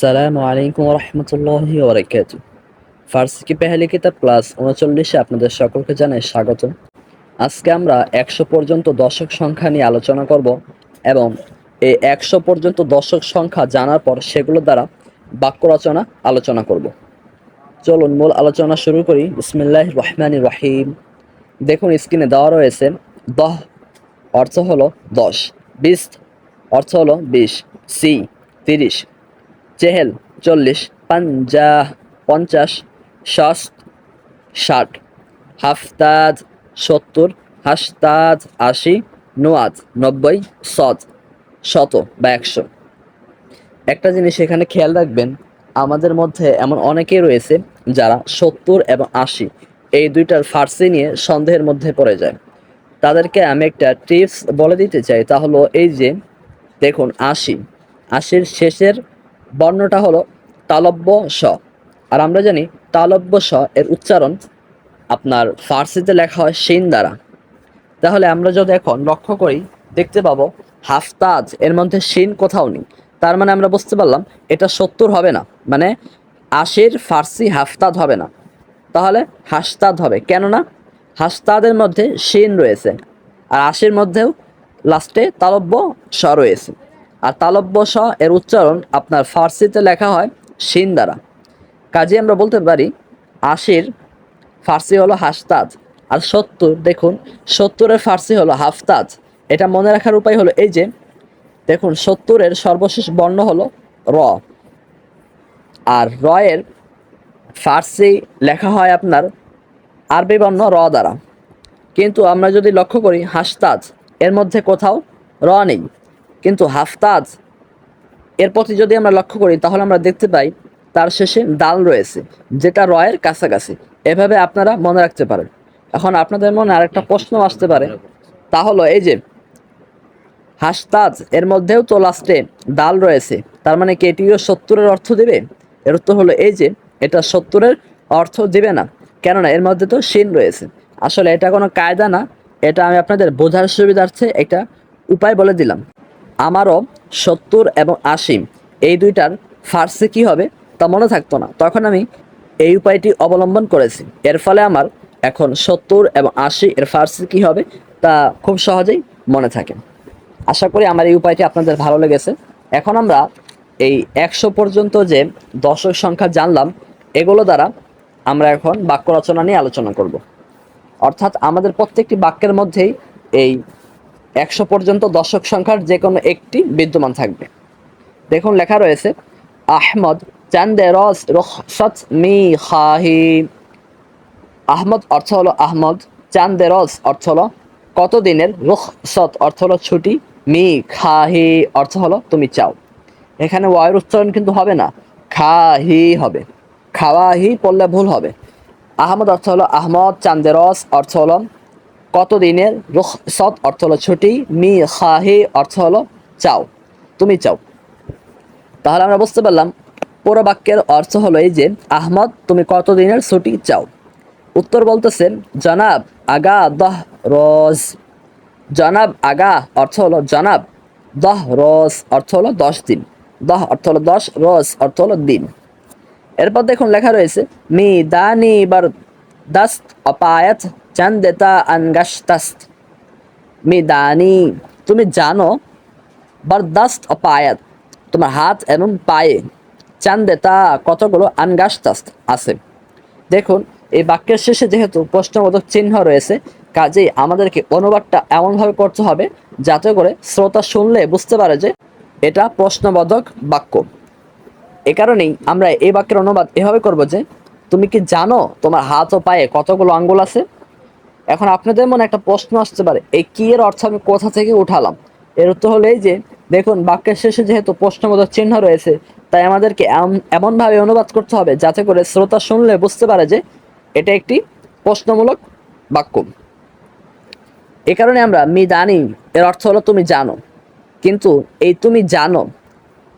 আলাইকুম রহমতুল্লাহি ফার্সি কি পেহালি কিতাব ক্লাস উনচল্লিশে আপনাদের সকলকে জানাই স্বাগত আজকে আমরা একশো পর্যন্ত দশক সংখ্যা নিয়ে আলোচনা করব এবং এই একশো পর্যন্ত দশক সংখ্যা জানার পর সেগুলো দ্বারা বাক্য রচনা আলোচনা করব। চলুন মূল আলোচনা শুরু করি। বিসমিল্লাহ রহমান রহিম। দেখুন স্ক্রিনে দেওয়া রয়েছে দহ, অর্থ হলো দশ, বিশ, অর্থ হলো বিশ, সি, তিরিশ চেহেল চল্লিশ, পাঞ্জাহ, পঞ্চাশ ষষ্ঠ ষাট, হাফতাজ, সত্তর হাসতাজ আশি, নোয়াজ, নব্বই সদ শত বা একশো। একটা জিনিস এখানে খেয়াল রাখবেন, আমাদের মধ্যে এমন অনেকেই রয়েছে যারা সত্তর এবং আশি, এই দুইটার ফার্সি নিয়ে সন্দেহের মধ্যে পড়ে যায়। তাদেরকে আমি একটা টিপস বলে দিতে চাই, তা হলো এই যে, দেখুন, আশি, আশির শেষের বর্ণটা হলো তালব্য স। আর আমরা জানি তালব্য স এর উচ্চারণ আপনার ফার্সিতে লেখা হয় শিন দ্বারা। তাহলে আমরা যদি এখন লক্ষ্য করি, দেখতে পাবো হাফতাজ, এর মধ্যে শিন কোথাও নেই। তার মানে আমরা বুঝতে পারলাম এটা সত্তর হবে না। মানে আশির ফার্সি হাফতাদ হবে না। তাহলে হাসতাদ হবে। কেননা হাসতাদের মধ্যে শিন রয়েছে। আর আশির মধ্যেও লাস্টে তালব্য স রয়েছে। আর তালব্য স এর উচ্চারণ আপনার ফার্সিতে লেখা হয় শিন দ্বারা কাজে আমরা বলতে পারি, আশির ফার্সি হলো হাসতাজ আর সত্তর, দেখুন, সত্তরের ফার্সি হলো হাফতাজ। এটা মনে রাখার উপায় হলো এই যে, দেখুন, সত্তরের সর্বশেষ বর্ণ হলো র। আর রয়ের ফার্সি লেখা হয় আপনার আরবি বর্ণ র দ্বারা। কিন্তু আমরা যদি লক্ষ্য করি হাসতাজ এর মধ্যে কোথাও র নেই। কিন্তু হাফতাজ, এর প্রতি যদি আমরা লক্ষ্য করি, তাহলে আমরা দেখতে পাই তার শেষে ডাল রয়েছে, যেটা রয়ের কাছাকাছি। এভাবে আপনারা মনে রাখতে পারেন। এখন আপনাদের মনে আরেকটা প্রশ্ন আসতে পারে, তা হলো এই যে হাসতাজ এর মধ্যেও তো লাস্টে ডাল রয়েছে, তার মানে কি এটিও সত্তরের অর্থ দেবে? এর উত্তর হলো এই যে, এটা সত্তরের অর্থ দেবে না, কেননা এর মধ্যে তো শিন রয়েছে। আসলে এটা কোনো কায়দা না, এটা আমি আপনাদের বোঝার সুবিধার্থে একটা উপায় বলে দিলাম। আমারও সত্তর এবং আশি, এই দুইটার ফার্সি কী হবে তা মনে থাকতো না। তখন আমি এই উপায়টি অবলম্বন করেছি। এর ফলে আমার এখন সত্তর এবং আশি এর ফার্সি কী হবে তা খুব সহজেই মনে থাকে। আশা করি আমার এই উপায়টি আপনাদের ভালো লেগেছে। এখন আমরা এই একশো পর্যন্ত যে দশক সংখ্যা জানলাম, এগুলো দ্বারা আমরা এখন বাক্য রচনা নিয়ে আলোচনা করব। অর্থাৎ আমাদের প্রত্যেকটি বাক্যের মধ্যেই এই একশো পর্যন্ত দশক সংখ্যার যে কোনো একটি বিদ্যমান থাকবে। দেখুন, লেখা রয়েছে, আহমদ চান্দে রস রসত মি খাহি। আহমদ অর্থ হলো আহমদ, চান্দে রস অর্থ হলো কত দিনের রুখসত অর্থ হলো ছুটি, মি খাহি অর্থ হলো তুমি চাও। এখানে ওয়ের উচ্চারণ কিন্তু হবে না, খাহি হবে, খাওয়াহি পড়লে ভুল হবে। আহমদ অর্থ হলো আহমদ চান্দেরস অর্থ হলো কত দিনের রুখসত অর্থ হলো ছুটি মি খাহি অর্থ হলো চাও, তুমি চাও। তাহলে আমরা বুঝতে পারলাম, পুরো বাক্যের অর্থ হলো এই যে, আহমদ, তুমি কত দিনের ছুটি চাও। উত্তর বলতেছেন জনাব, আগা, দহ, রোজ। জনাব, আগা, অর্থ হলো জনাব, দহ, রোজ, অর্থ হলো দশ দিন। দহ অর্থ হলো দশ, রোজ অর্থ হলো দিন। এরপর দেখুন লেখা রয়েছে মি দানি বার দাস্ত অপায়াত চান্দেতা আনগাস্তাস্ত। মি দানি তুমি জানো, বরদাস্ত অপায়াত, তোমার হাত এবং পায়ে, চান্দেতা কতগুলো আনগাস্তাস্ত আছে। দেখুন, এই বাক্যের শেষে যেহেতু প্রশ্নবোধক চিহ্ন রয়েছে, কাজেই আমাদেরকে অনুবাদটা এমনভাবে করতে হবে যাতে করে শ্রোতা শুনলে বুঝতে পারে যে এটা প্রশ্নবোধক বাক্য। এ কারণেই আমরা এই বাক্যের অনুবাদ এভাবে করব যে, তুমি কি জানো তোমার হাত ও পায়ে কতগুলো আঙ্গুল আছে? এখন আপনাদের মনে একটা প্রশ্ন আসতে পারে, এই কি এর অর্থ আমি কোথা থেকে উঠালাম? এর উত্তর হলো এই যে, দেখুন, বাক্যের শেষে যেহেতু প্রশ্নবোধক চিহ্ন রয়েছে, তাই আমাদেরকে এম- এমনভাবে অনুবাদ করতে হবে যাতে করে শ্রোতা শুনলে বুঝতে পারে যে এটা একটি প্রশ্নমূলক বাক্য। এ কারণে আমরা মি জানি এর অর্থ হলো তুমি জানো। কিন্তু এই তুমি জানো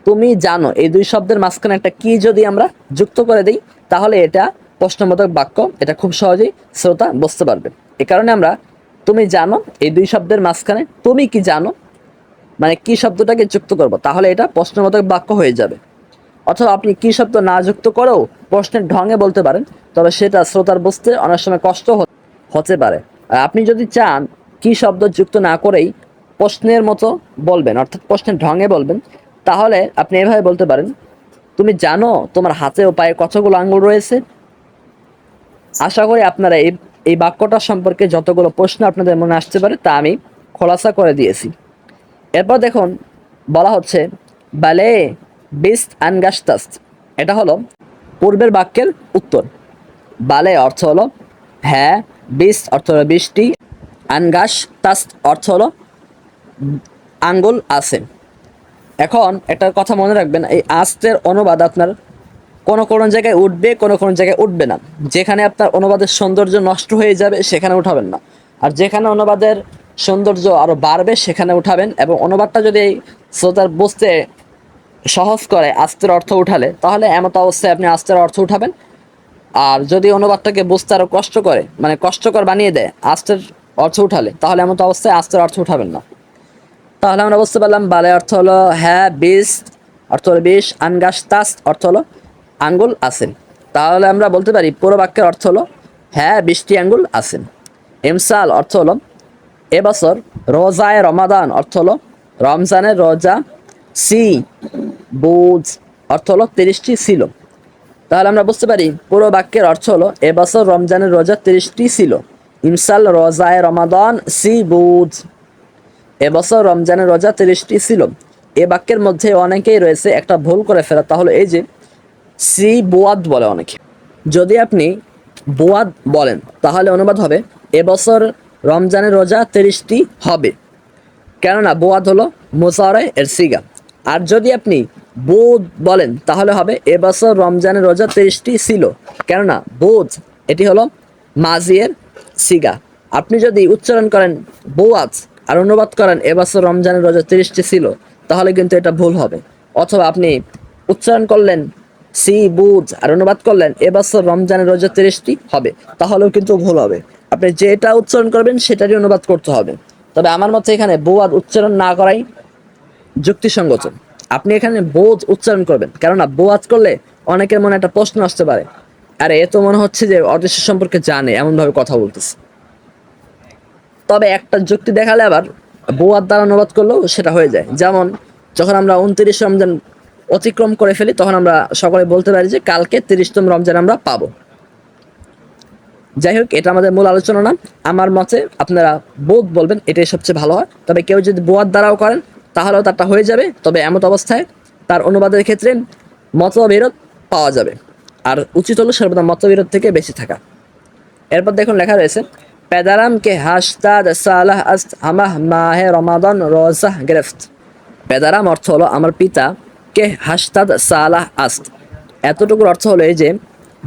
তুমি জানো, এই দুই শব্দের মাঝখানে একটা কি যদি আমরা যুক্ত করে দিই, তাহলে এটা প্রশ্নবোধক বাক্য, এটা খুব সহজেই শ্রোতা বুঝতে পারবে। এ কারণে আমরা তুমি জানো, এই দুই শব্দের মাঝখানে তুমি কি জানো মানে কি শব্দটাকে যুক্ত করব? তাহলে এটা প্রশ্নবোধক বাক্য হয়ে যাবে। অথবা আপনি কি শব্দ না যুক্ত করেও প্রশ্নের ঢঙে বলতে পারেন, তবে সেটা শ্রোতার বুঝতে অনেক সময় কষ্ট হতে পারে। আর আপনি যদি চান কি শব্দ যুক্ত না করেই প্রশ্নের মতো বলবেন, অর্থাৎ প্রশ্নের ঢঙে বলবেন, তাহলে আপনি এভাবে বলতে পারেন, তুমি জানো তোমার হাতে ও পায়ে কতগুলো আঙ্গুল রয়েছে? আশা করি আপনারা এই এই বাক্যটা সম্পর্কে যতগুলো প্রশ্ন আপনাদের মনে আসতে পারে তা আমি খোলাসা করে দিয়েছি। এরপর দেখুন, বলা হচ্ছে, বালে বিস আনগাস্তাস্ত এটা হলো পূর্বের বাক্যের উত্তর। বালে অর্থ হলো হ্যাঁ বিস অর্থ হলো বৃষ্টি। আনগাস তাস্ত অর্থ হলো, আঙ্গুল আছে। এখন একটা কথা মনে রাখবেন, এই আস্তের অনুবাদ আপনার কোনো কোনো জায়গায় উঠবে, কোনো কোনো জায়গায় উঠবে না। যেখানে আপনার অনুবাদের সৌন্দর্য নষ্ট হয়ে যাবে, সেখানে উঠাবেন না। আর যেখানে অনুবাদের সৌন্দর্য আরও বাড়বে, সেখানে উঠাবেন এবং অনুবাদটা যদি শ্রোতার বুঝতে সহজ করে আস্তের অর্থ উঠালে, তাহলে এমত অবস্থায় আপনি আস্তের অর্থ উঠাবেন। আর যদি অনুবাদটাকে বুঝতে আরও কষ্ট করে মানে কষ্টকর বানিয়ে দেয়, আস্তের অর্থ উঠালে, তাহলে এমত অবস্থায় আস্তের অর্থ উঠাবেন না। তাহলে আমরা বুঝতে পারলাম বালে অর্থ হলো হ্যাঁ বিষ অর্থ হলো বিষ, আনগাস তাস অর্থ হলো আঙ্গুল আছেন। তাহলে আমরা বলতে পারি, পুরো বাক্যের অর্থ হলো হ্যাঁ বৃষ্টি আঙ্গুল আছেন। এমসাল অর্থ হলো এবছর রোজায় রমাদান অর্থ হলো, রমজানের রোজা, সি, বুজ অর্থ হলো, তিরিশটি ছিল। তাহলে আমরা বুঝতে পারি, পুরো বাক্যের অর্থ হলো এবছর রমজানের রোজা তিরিশটি ছিল। ইমসাল রোজায় রমাদান, সি, বুজ। এবছর রমজানের রোজা তিরিশটি ছিল। এ বাক্যের মধ্যে অনেকেই রয়েছে, একটা ভুল করে ফেলা, তাহলে এই যে সি বোয়াদ বলে অনেকে। যদি আপনি বোয়াদ বলেন, তাহলে অনুবাদ হবে, এবছর রমজানের রোজা তিরিশটি হবে। কেননা বোয়াদ হলো মোসারে এর সিগা। আর যদি আপনি বোধ বলেন, তাহলে হবে, এবছর রমজানের রোজা তিরিশটি ছিল। কেননা বোধ এটি হলো মাজিয়ের সিগা। আপনি যদি উচ্চারণ করেন বোয়াজ আর অনুবাদ করেন, এবছর রমজানের রোজা তিরিশটি ছিল, তাহলে কিন্তু এটা ভুল হবে। অথবা আপনি উচ্চারণ করলেন সি বুধ আর অনুবাদ করলেন, এবছর রমজানের রোজা তিরিশটি হবে, তাহলেও কিন্তু ভুল হবে। আপনি যেটা উচ্চারণ করবেন, সেটারই অনুবাদ করতে হবে। তবে আমার মতে এখানে বোয়াদ উচ্চারণ না করাই যুক্তিসঙ্গত। আপনি এখানে বোধ উচ্চারণ করবেন, কেননা বোয়াজ করলে অনেকের মনে একটা প্রশ্ন আসতে পারে, আরে এ তো মনে হচ্ছে যে অদৃশ্য সম্পর্কে জানে, এমনভাবে কথা বলতেছে। তবে একটা যুক্তি দেখালে আবার বোয়ার দ্বারা অনুবাদ করলেও সেটা হয়ে যায়। যেমন, যখন আমরা উনত্রিশ রমজান অতিক্রম করে ফেলি, তখন আমরা সকলে বলতে পারি যে কালকে তিরিশতম রমজান আমরা পাবো। যাই হোক, এটা আমাদের মূল আলোচনা না। আমার মতে আপনারা বোধ বলবেন এটাই সবচেয়ে ভালো হয়। তবে কেউ যদি বোয়ার দ্বারাও করেন, তাহলেও তারটা হয়ে যাবে। তবে এমত অবস্থায় তার অনুবাদের ক্ষেত্রে মতবিরোধ পাওয়া যাবে। আর উচিত হলো সর্বদা মতবিরোধ থেকে বেশি থাকা। এরপর দেখুন লেখা রয়েছে, পেদারাম কে হাসতাদ সালাহ আস্ত আমাহ মাহে রমাদন রোজাহ গ্রেফত। পেদারাম অর্থ হলো আমার পিতা কে হাসতাদ সালাহ আস্ত। এতটুকুর অর্থ হলো এই যে,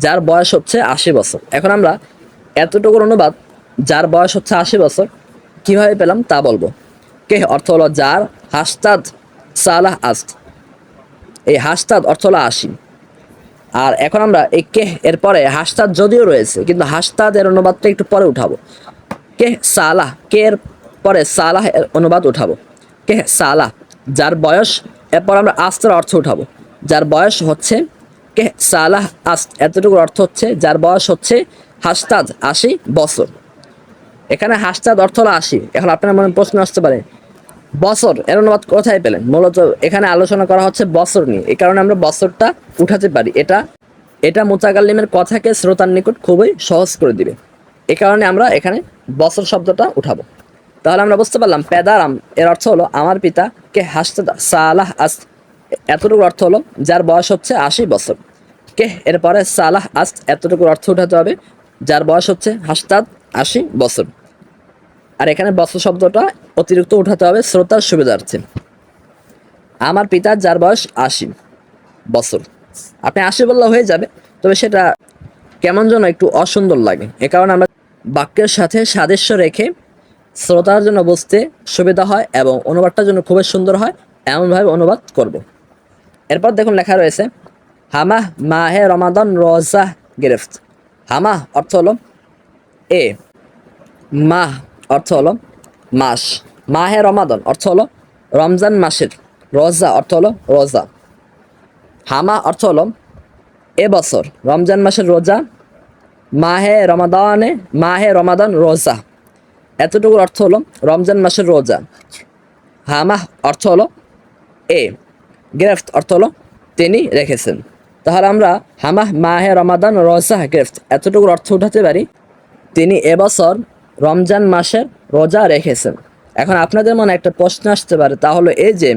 যার বয়স হচ্ছে আশি বছর। এখন আমরা এতটুকুর অনুবাদ, যার বয়স হচ্ছে আশি বছর, কীভাবে পেলাম তা বলব। কে অর্থ হলো যার হাসতাদ সালাহ আস্ত। এই হাসতাদ অর্থ হলো আশি। আর এখন আমরা এই কেহ এর পরে হাসতাদ যদিও রয়েছে, কিন্তু হাসতাদ এর অনুবাদটা একটু পরে উঠাবো। কে সালাহ, কে এর পরে সালাহ এর অনুবাদ উঠাবো। কে সালাহ, যার বয়স এরপর আমরা আস্তের অর্থ উঠাবো, যার বয়স হচ্ছে কে সালাহ আস্ত। এতটুকুর অর্থ হচ্ছে যার বয়স হচ্ছে হাসতাদ আশি বছর। এখানে হাসতাদ অর্থ হলো আশি। এখন আপনার মনে প্রশ্ন আসতে পারে, বছর, এর অনুবাদ কোথায় পেলেন? মূলত এখানে আলোচনা করা হচ্ছে বছর নিয়ে। এই কারণে আমরা বছরটা উঠাতে পারি। এটা এটা মোতাকাল্লিমের কথাকে শ্রোতার নিকট খুবই সহজ করে দিবে। এ কারণে আমরা এখানে বছর শব্দটা উঠাবো। তাহলে আমরা বুঝতে পারলাম পেদারাম এর অর্থ হলো আমার পিতা কে হাসতাদ সালাহ আস। এতটুকু অর্থ হলো যার বয়স হচ্ছে আশি বছর। কে? এরপরে সালাহ আস এতটুকুর অর্থ উঠাতে হবে যার বয়স হচ্ছে হাসতাদ আশি বছর। আর এখানে বছর শব্দটা অতিরিক্ত উঠাতে হবে শ্রোতার সুবিধার্থে। আমার পিতা যার বয়স আশি বছর। আপনি আশি বললে হয়ে যাবে, তবে সেটা কেমন যেন একটু অসুন্দর লাগে। এ কারণে আমরা বাক্যের সাথে সাদৃশ্য রেখে শ্রোতার জন্য বুঝতে সুবিধা হয় এবং অনুবাদটার জন্য খুবই সুন্দর হয়, এমনভাবে অনুবাদ করব। এরপর দেখুন লেখা রয়েছে, হামাহ মাহে রমাদন রোজা গিরফত। হামাহ অর্থ হলো, এ, মাহ অর্থ হলো, মাস। মাহে রমাদন অর্থ হলো, রমজান মাসের। রোজা অর্থ হলো, রোজা। হামা অর্থ হলো এবছর রমজান মাসের রোজা। মাহে রমাদানে, মাহে রমাদান রোজা। এতটুকুর অর্থ হলো রমজান মাসের রোজা। হামা অর্থ হলো এ। গ্রেফত অর্থ হলো তিনি রেখেছেন। তাহলে আমরা হামাহ মাহে রমাদান রোজা গ্রেফত এতটুকুর অর্থ উঠাতে পারি, তিনি এবছর রমজান মাসের রোজা রেখেছেন। এখন আপনাদের মনে একটা প্রশ্ন আসতে পারে তাহলে এই যে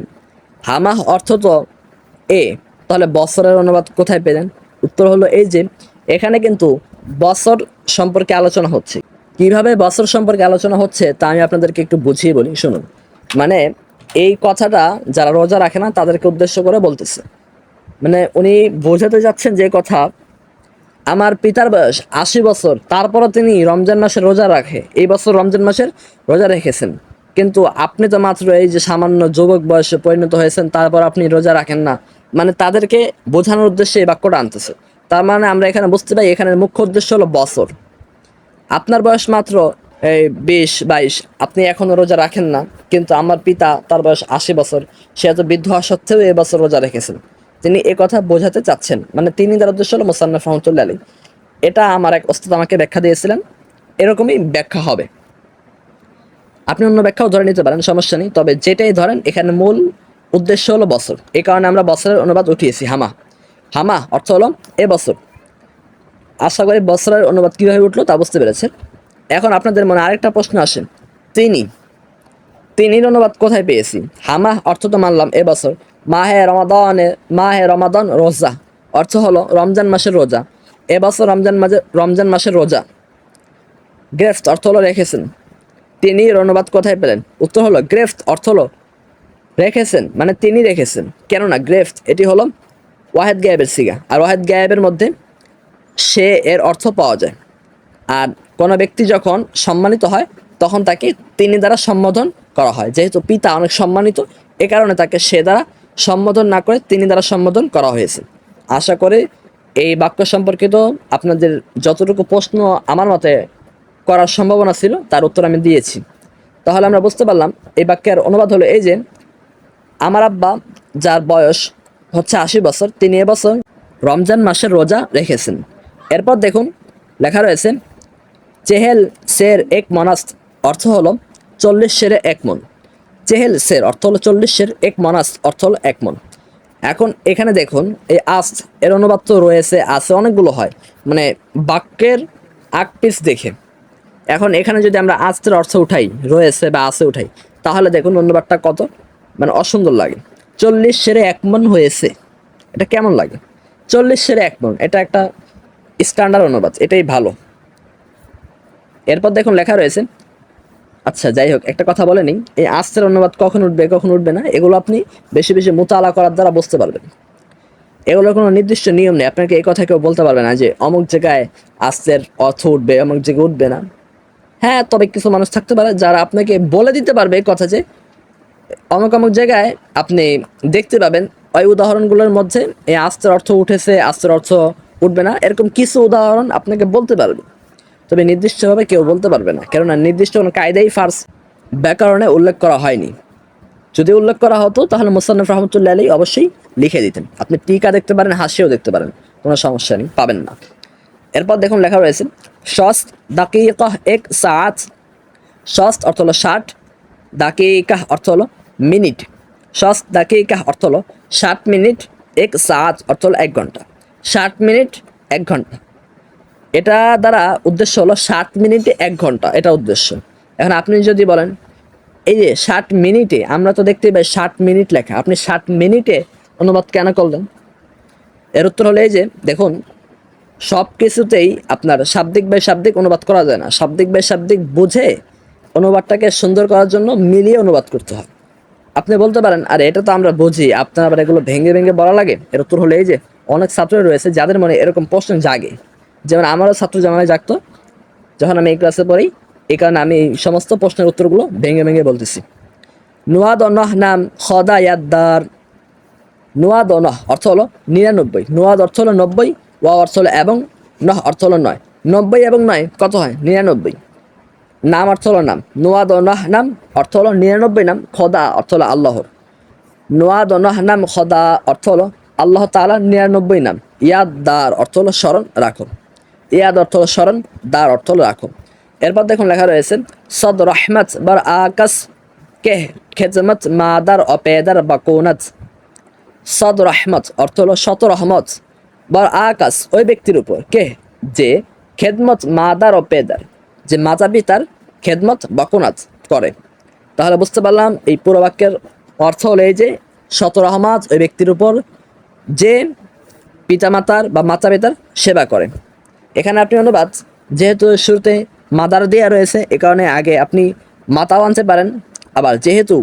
হামাহ অর্থ তো এ, তাহলে বছরের অনুবাদ কোথায় পেলেন? উত্তর হলো এই যে এখানে কিন্তু বছর সম্পর্কে আলোচনা হচ্ছে। কীভাবে বছর সম্পর্কে আলোচনা হচ্ছে তা আমি আপনাদেরকে একটু বুঝিয়ে বলি, শুনুন। মানে এই কথাটা যারা রোজা রাখে না, তাদেরকে উদ্দেশ্য করে বলতেছে। মানে উনি বোঝাতে যাচ্ছেন যে কথা, আমার পিতার বয়স আশি বছর, তারপরও তিনি রমজান মাসের রোজা রাখে। এই বছর রমজান মাসের রোজা রেখেছেন। কিন্তু আপনি তো মাত্র এই যে সামান্য যুবক বয়সে পরিণত হয়েছেন, তারপর আপনি রোজা রাখেন না। মানে তাদেরকে বোঝানোর উদ্দেশ্যে এই বাক্যটা আনতেছে। তার মানে আমরা এখানে বুঝতে পারি এখানে মুখ্য উদ্দেশ্য হলো বছর। আপনার বয়স মাত্র, এই বিশ, বাইশ, আপনি এখনও রোজা রাখেন না, কিন্তু আমার পিতা তার বয়স আশি বছর, সে এত বৃদ্ধ হওয়া সত্ত্বেও এ বছর রোজা রেখেছেন। তিনি এ কথা বোঝাতে চাচ্ছেন। মানে তিনি তার উদ্দেশ্য হলো মোসান্নফ রহমতুল্লাহ আলী এটা আমার এক ওস্তাদ আমাকে ব্যাখ্যা দিয়েছিলেন। এরকমই ব্যাখ্যা হবে। আপনি অন্য ব্যাখ্যাও ধরে নিতে পারেন, সমস্যা নেই। তবে যেটাই ধরেন, এখানে মূল উদ্দেশ্য হলো বছর। এই কারণে আমরা বছরের অনুবাদ উঠিয়েছি, হামা। হামা অর্থ হলো এ বছর। আশা করি বছরের অনুবাদ কীভাবে উঠল তা বুঝতে পেরেছেন। এখন আপনাদের মনে আরেকটা প্রশ্ন আসে। তিনি, তিনির অনুবাদ কোথায় পেয়েছি? হামা অর্থ তো মানলাম এবছর। মাহে রমাদানে, মাহে রমাদান রোজা। অর্থ হলো রমজান মাসের রোজা। এবছর রমজান মাসে রমজান মাসের রোজা। গ্রেফট অর্থ হলো রেখেছেন। তিনি অনুবাদ কোথায় পেলেন? উত্তর হলো গ্রেফট অর্থ হলো রেখেছেন মানে তিনি রেখেছেন। কেননা গ্রেফট এটি হলো ওয়াহেদ গায়েবের সিগা। আর ওয়াহেদ গায়েবের মধ্যে সে এর অর্থ পাওয়া যায়। আর কোনো ব্যক্তি যখন সম্মানিত হয়, তখন তাকে তিনি দ্বারা সম্বোধন করা হয়। যেহেতু পিতা অনেক সম্মানিত, এ কারণে তাকে সে দ্বারা সম্বোধন না করে তিনি দ্বারা সম্বোধন করা হয়েছে। আশা করি এই বাক্য সম্পর্কিত আপনাদের যতটুকু প্রশ্ন আমার মতে করার সম্ভাবনা ছিল, তার উত্তর আমি দিয়েছি। তাহলে আমরা বুঝতে পারলাম, এই বাক্যের অনুবাদ হলো এই যে, আমার আব্বা, যার বয়স হচ্ছে আশি বছর, তিনি এবছর রমজান মাসের রোজা রেখেছেন। এরপর দেখুন, লেখা রয়েছে, চেহেল শের এক মনাস্ত, অর্থ হলো চল্লিশ শেরে এক মন। চেহেল শের অর্থ হলো চল্লিশ শের এক মনাস্ত, অর্থ হলো এক মন। এখন এখানে দেখুন, এই আস্ত, এর অনুবাদ তো রয়েছে, আছে অনেকগুলো হয়। মানে বাক্যের আগ পিস দেখে। এখন এখানে যদি আমরা আস্তের অর্থ উঠাই, রয়েছে বা আছে উঠাই, তাহলে দেখুন অনুবাদটা কত? মানে অসুন্দর লাগে। চল্লিশ সেরে এক মন হয়েছে, এটা কেমন লাগে? চল্লিশ সেরে এক মন, এটা একটা স্ট্যান্ডার্ড অনুবাদ, এটাই ভালো। এরপর দেখুন লেখা রয়েছে আচ্ছা যাই হোক, একটা কথা বলে নিই, এই আস্তের অনুবাদ কখন উঠবে কখন উঠবে না, এগুলো আপনি বেশি বেশি মোতালা করার দ্বারা বুঝতে পারবেন। এগুলোর কোনো নির্দিষ্ট নিয়ম নেই, আপনাকে এই কথা কেউ বলতে পারবে না যে অমুক জায়গায় আস্তের অর্থ উঠবে, অমুক জায়গায় উঠবে না। হ্যাঁ তবে কিছু মানুষ থাকতে পারে যারা আপনাকে বলে দিতে পারবে এই কথা যে অমুক অমুক জায়গায় আপনি দেখতে পাবেন, ওই উদাহরণগুলোর মধ্যে এই আস্তের অর্থ উঠেছে, আস্তের অর্থ উঠবে না। এরকম কিছু উদাহরণ আপনাকে বলতে পারবে। তবে নির্দিষ্টভাবে কেউ বলতে পারবে না। কেননা নির্দিষ্ট কোনো কায়দাই ফার্স ব্যাকরণে উল্লেখ করা হয়নি। যদি উল্লেখ করা হতো, তাহলে মোসান্নফ রহমতুল্লাহ আলী অবশ্যই লিখে দিতেন। আপনি টিকা দেখতে পারেন, হাসিও দেখতে পারেন। কোনো সমস্যা নেই, পাবেন না। এরপর দেখুন লেখা রয়েছে সস্ত দাকিকাহ এক সাত। সস্ত অর্থ হলো ষাট। দাকিকাহ অর্থ হলো মিনিট। সস্ত দাকিকাহ অর্থ হলো ষাট মিনিট, এক সাত, অর্থ হলো এক ঘণ্টা। ষাট মিনিট, এক ঘণ্টা। এটা দ্বারা উদ্দেশ্য হলো ষাট মিনিটে এক ঘণ্টা, এটা উদ্দেশ্য। এখন আপনি যদি বলেন, এই যে ষাট মিনিটে, আমরা তো দেখতে পাই ষাট মিনিট লেখা। আপনি ষাট মিনিটে অনুবাদ কেন করলেন? এর উত্তর হলো এই যে, দেখুন, সব কিছুতেই আপনার শাব্দিক বাই শাব্দিক অনুবাদ করা যায় না। শাব্দিক বাই শাব্দিক বুঝে অনুবাদটাকে সুন্দর করার জন্য মিলিয়ে অনুবাদ করতে হয়। আপনি বলতে পারেন, আর, এটা তো আমরা বুঝি, আপনার আবার এগুলো ভেঙে ভেঙে বলা লাগে? এর উত্তর হলো এই যে অনেক ছাত্র রয়েছে যাদের মনে এরকম প্রশ্ন জাগে। যেমন আমারও ছাত্র জামানায় জাগতো, যখন আমি এই ক্লাসে পড়ি এই কারণে আমি এই সমস্ত প্রশ্নের উত্তরগুলো ভেঙে ভেঙে বলতেছি। নুয়াদ অনহ নাম খদা ইয়াদ্দার নুয়াদ অনহ অর্থ হলো নিরানব্বই। নুয়াদ অর্থ হলো নব্বই ওয়া অর্থ হলো এবং, নহ অর্থ হলো নয়। নব্বই এবং নয় কত হয়? নিরানব্বই। নাম অর্থ হলো নাম। নুয়াদ অনহ নাম অর্থ হলো নিরানব্বই নাম খদা, অর্থ হলো আল্লাহর। নোয়াদ অনহ নাম খদা, অর্থ হলো আল্লাহ তাআলার নিরানব্বই নাম। ইয়াদ, দার অর্থ হলো স্মরণ, রাখো। ইয়াদ অর্থ হলো স্মরণ, দার অর্থ হলো রাখো। এরপর দেখুন লেখা রয়েছে, সদ রহমত বার আকাশ, কে খেজমত মাদার অপেদার বাকুনাত সদ রহমত অর্থ হলো শত রহমত। বর আকাশ, ওই ব্যক্তির উপর, কে? যে খেদমত মাদার ও পেদার যে মাজা পিতার খেদমত বাকুনাত করে। তাহলে বুঝতে পারলাম, এই পুরো বাক্যের অর্থ হলো এই যে, শত রহমত, ওই ব্যক্তির উপর যে পিতামাতার বা মাতা পিতার সেবা করে। এখানে আপনি অনুবাদ, যেহেতু শুরুতে মাদার দেয়া রয়েছে, এ কারণে আগে আপনি মাতাও আনতে পারেন। আবার যেহেতু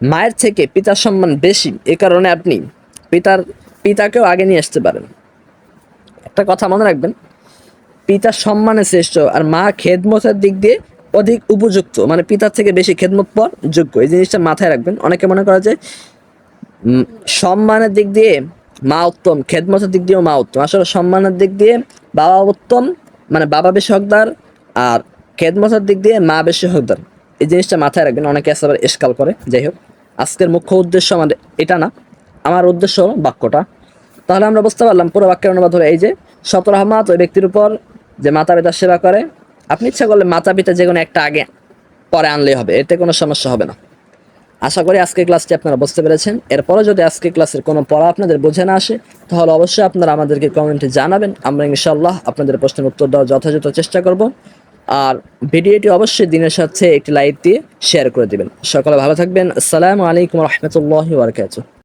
মায়ের থেকে পিতার সম্মান বেশি, এ কারণে আপনি পিতার, পিতাকেও আগে নিয়ে আসতে পারেন। একটা কথা মনে রাখবেন, পিতার সম্মানে শ্রেষ্ঠ আর মা খেদমতের দিক দিয়ে অধিক উপযুক্ত মানে পিতার থেকে বেশি খেদমত পর যোগ্য। এই জিনিসটা মাথায় রাখবেন। অনেকে মনে করা যায় সম্মানের দিক দিয়ে মা উত্তম, খেদমতের দিক দিয়েও মা উত্তম। আসলে সম্মানের দিক দিয়ে বাবা উত্তম মানে বাবা বেশি হকদার আর খেদমতের দিক দিয়ে মা বেশি হকদার। এই জিনিসটা মাথায় রাখবেন, অনেকে আসলে আবার এসকাল করে, যাই হোক। আজকের মুখ্য উদ্দেশ্য আমার এটা না, আমার উদ্দেশ্য বাক্যটা। তাহলে আমরা বুঝতে পারলাম, পুরো বাক্যের অনুবাদ হলো এই যে, শত রহমত ওই ব্যক্তির উপর যে মাতা পিতার সেবা করে, আপনি ইচ্ছা করলে মাতা পিতা যে কোনো একটা আগে, পরে আনলেই হবে, এতে কোনো সমস্যা হবে না। আশা করি আজকের ক্লাসটি আপনারা বুঝতে পেরেছেন। এরপরে যদি আজকের ক্লাসের কোনো পড়া আপনাদের বোঝে না আসে, তাহলে অবশ্যই আপনারা আমাদেরকে কমেন্টে জানাবেন। আমরা ইনশাল্লাহ আপনাদের প্রশ্নের উত্তর দেওয়ার যথাযথ চেষ্টা করব। আর ভিডিওটি অবশ্যই দিনের সাথে একটি লাইক দিয়ে শেয়ার করে দেবেন। সকলে ভালো থাকবেন। আসসালামু আলাইকুম রহমতুল্লাহ বারকাতুহ।